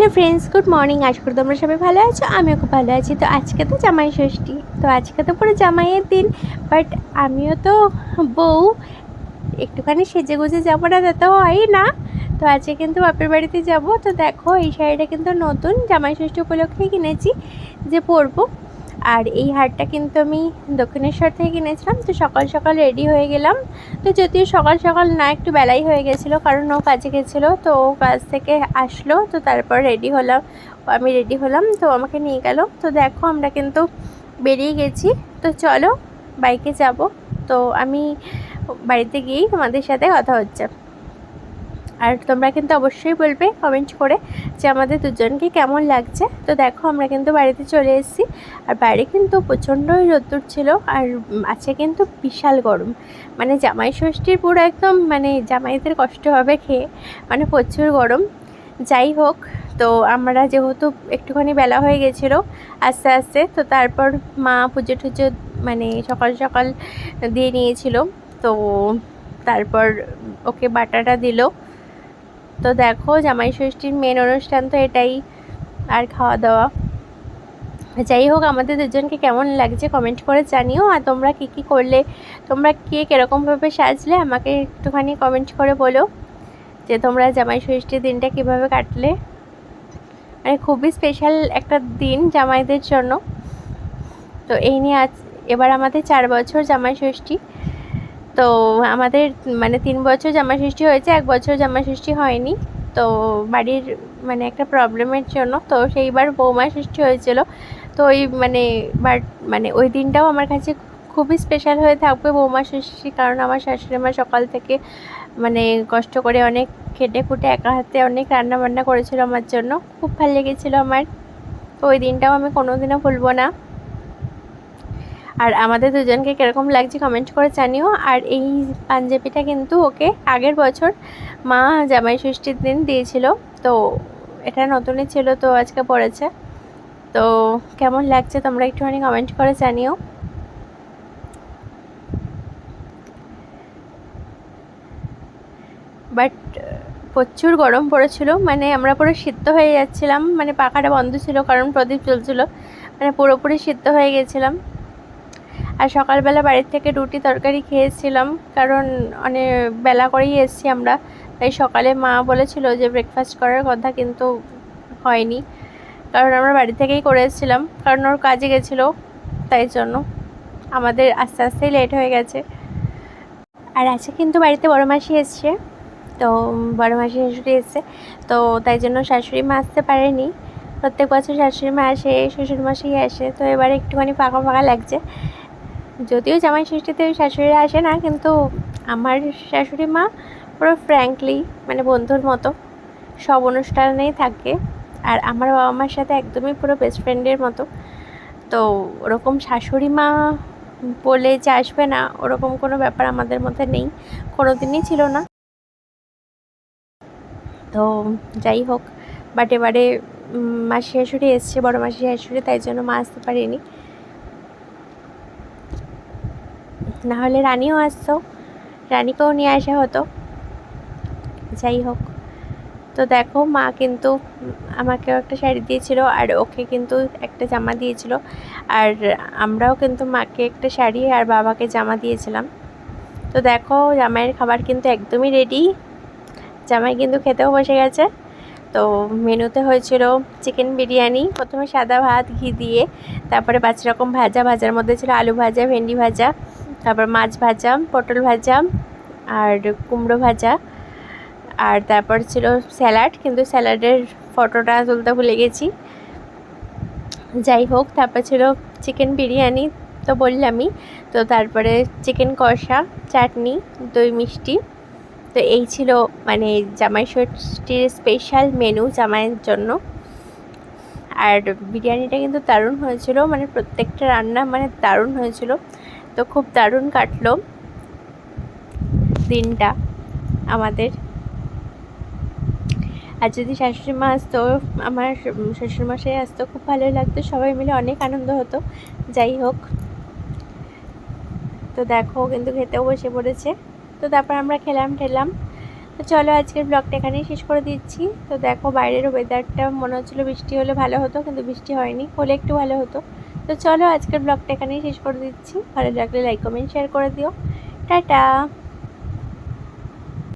Hello friends good morning আজ করে তোমরা সবাই ভালো আছো, আমিও খুব ভালো আছি। তো আজকে তো জামাই ষষ্ঠী, তো আজকে তো পুরো জামাইয়ের দিন। বাট আমিও তো বউ, একটুখানি সেজে গুজে যাব না, তা তো হয় না। তো আজকে কিন্তু বাপের বাড়িতে যাব। তো দেখো, এই শাড়িটা কিন্তু নতুন জামাই ষষ্ঠী উপলক্ষে কিনেছি, যে পরবো। আর এই হারটা কিন্তু আমি দক্ষিণেশ্বর থেকে কিনেছিলাম, তো সকাল সকাল রেডি হয়ে গেলাম। তো যদিও সকাল সকাল না, একটু বেলাই হয়ে গেছিল, কারণ ও কাজে গেছিল, তো ও কাজ থেকে আসলো, তো তারপর রেডি হলাম, আমি রেডি হলাম, তো আমাকে নিয়ে গেল। তো দেখো আমরা কিন্তু বেরিয়ে গেছি, তো চলো বাইকে যাব। তো আমি বাড়িতে গিয়েই তোমাদের সাথে কথা হচ্ছে। আর তোমরা কিন্তু অবশ্যই বলবে কমেন্ট করে যে আমাদের দুজনকে কেমন লাগছে। তো দেখো, আমরা কিন্তু বাড়িতে চলে এসেছি। আর বাইরে কিন্তু প্রচণ্ডই রোদ্দুর ছিল আর আছে কিন্তু বিশাল গরম। মানে জামাই ষষ্ঠীর পুরো একদম মানে জামাইদের কষ্ট হবে খেয়ে মানে প্রচুর গরম। যাই হোক, তো আমরা যেহেতু একটুখানি বেলা হয়ে গেছিল আস্তে আস্তে, তো তারপর মা পুজো টুজো মানে সকাল সকাল দিয়ে নিয়েছিল। তো তারপর ওকে বাটাটা দিল। তো দেখো, জামাই ষষ্ঠীর মেন অনুষ্ঠান তো এটাই। আর খাওয়া দাওয়া যাই হোক, আমাদের দুজনকে কেমন লাগছে কমেন্ট করে জানিও। আর তোমরা কী কী করলে, তোমরা কে কীরকমভাবে সাজলে, আমাকে একটুখানি কমেন্ট করে বলো। যে তোমরা জামাই ষষ্ঠীর দিনটা কীভাবে কাটলে। মানে খুবই স্পেশাল একটা দিন জামাইদের জন্য। তো এই নিয়ে আজ, এবার আমাদের চার বছর জামাই ষষ্ঠী। তো আমাদের মানে তিন বছর জামা ষষ্ঠী হয়েছে, এক বছর জামা ষষ্ঠী হয়নি। তো বাড়ির মানে একটা প্রবলেমের জন্য তো সেইবার বৌমা সৃষ্টি হয়েছিল। তো ওই মানে বাট মানে ওই দিনটাও আমার কাছে খুবই স্পেশাল হয়ে থাকবে বৌমা সৃষ্টি, কারণ আমার শাশুড়ি মা সকাল থেকে মানে কষ্ট করে অনেক খেটে খুঁটে একা হাতে অনেক রান্না বান্না করেছিল আমার জন্য। খুব ভালো লেগেছিলো আমার। তো ওই দিনটাও আমি কোনোদিনও ভুলবো না। আর আমাদের দুজনকে কীরকম লাগছে কমেন্ট করে জানিও। আর এই পাঞ্জাবিটা কিন্তু ওকে আগের বছর মা জামাই ষষ্ঠীর দিন দিয়েছিল। তো এটা নতুনই ছিল, তো আজকে পড়েছে। তো কেমন লাগছে তোমরা একটুখানি কমেন্ট করে জানিও। বাট প্রচুর গরম পড়েছিল মানে আমরা পুরো সিদ্ধ হয়ে যাচ্ছিলাম মানে পাখাটা বন্ধ ছিল কারণ প্রদীপ চলছিল মানে পুরোপুরি সিদ্ধ হয়ে গেছিলাম। আর সকালবেলা বাড়ির থেকে রুটি তরকারি খেয়েছিলাম, কারণ অনেক বেলা করেই এসেছি আমরা। তাই সকালে মা বলেছিল যে ব্রেকফাস্ট করার কথা, কিন্তু হয়নি। কারণ আমরা বাড়ি থেকেই করে এসেছিলাম, কারণ ওর কাজে গেছিল, তাই জন্য আমাদের আস্তে আস্তেই লেট হয়ে গেছে। আর আছে কিন্তু বাড়িতে বড় মাসি এসছে, তো বড় মাসি শাশুড়ি এসছে, তো তাই জন্য শাশুড়ি মা আসতে পারেনি। প্রত্যেক বছর শাশুড়ি মা আসে শ্বশুর মাসি আসে, তো এবারে একটুখানি ফাঁকা ফাঁকা লাগছে। যদিও জামাই ষষ্ঠীতে শাশুড়িরা আসে না, কিন্তু আমার শাশুড়ি মা পুরো ফ্র্যাঙ্কলি মানে বন্ধুর মতো। সব অনুষ্ঠানেই থাকে। আর আমার বাবা মার সাথে একদমই পুরো বেস্ট ফ্রেন্ডের মতো। তো ওরকম শাশুড়ি মা বলে যে আসবে না, ওরকম কোনো ব্যাপার আমাদের মধ্যে নেই। কোনো দিনই ছিল না। তো যাই হোক, বাট এবারে মাসি শাশুড়ি এসছে, বড় মাসি শাশুড়ি, তাই জন্য মা আসতে পারেনি। না হলে রানীও আসতো। রানীকেও নিয়ে আসা হতো। যাই হোক, তো দেখো মা কিন্তু আমাকেও একটা শাড়ি দিয়েছিল আর ওকে কিন্তু একটা জামা দিয়েছিল। আর আমরাও কিন্তু মাকে একটা শাড়ি আর বাবাকে জামা দিয়েছিলাম। তো দেখো জামাইয়ের খাবার কিন্তু একদমই রেডি জামাই কিন্তু খেতেও বসে গেছে। তো মেনুতে হয়েছিল চিকেন বিরিয়ানি, প্রথমে সাদা ভাত, ঘি দিয়ে, তারপরে পাঁচ রকম ভাজা, ভাজার মধ্যে ছিল আলু ভাজা, ভেন্ডি ভাজা তারপর মাছ ভাজা, পটল ভাজা আর কুমড়ো ভাজা। আর তারপর ছিল স্যালাড, কিন্তু স্যালাডের ফটোটা তুলতে ভুলে গেছি। যাই হোক, তারপর ছিল চিকেন বিরিয়ানি, তো বললামই। তো তারপরে চিকেন কষা, চাটনি, দই মিষ্টি। তো এই ছিল মানে জামাই ষষ্ঠীর স্পেশাল মেনু জামাইয়ের জন্য। আর বিরিয়ানিটা কিন্তু দারুণ হয়েছিল মানে প্রত্যেকটা রান্না মানে দারুণ হয়েছিল। তো খুব দারুণ কাটলো দিনটা আমাদের। আর যদি শাশুড়ি মা আসতো, আমার মশাই আসতো, খুব ভালো লাগতো, সবাই মিলে অনেক আনন্দ হতো। যাই হোক, তো দেখো কিন্তু খেতেও বসে পড়েছে। তো তারপর আমরা খেলাম ঠেলাম। তো চলো আজকের ব্লগটা এখানেই শেষ করে দিচ্ছি। তো দেখো বাইরের ওয়েদারটা মনে হচ্ছিল বৃষ্টি হলে ভালো হতো, কিন্তু বৃষ্টি হয়নি হলে একটু ভালো হতো। তো চলো আজকের ব্লগটা এখানেই শেষ করে দিচ্ছি। ভালো লাগলে লাইক কমেন্ট শেয়ার করে দিও। টাটা!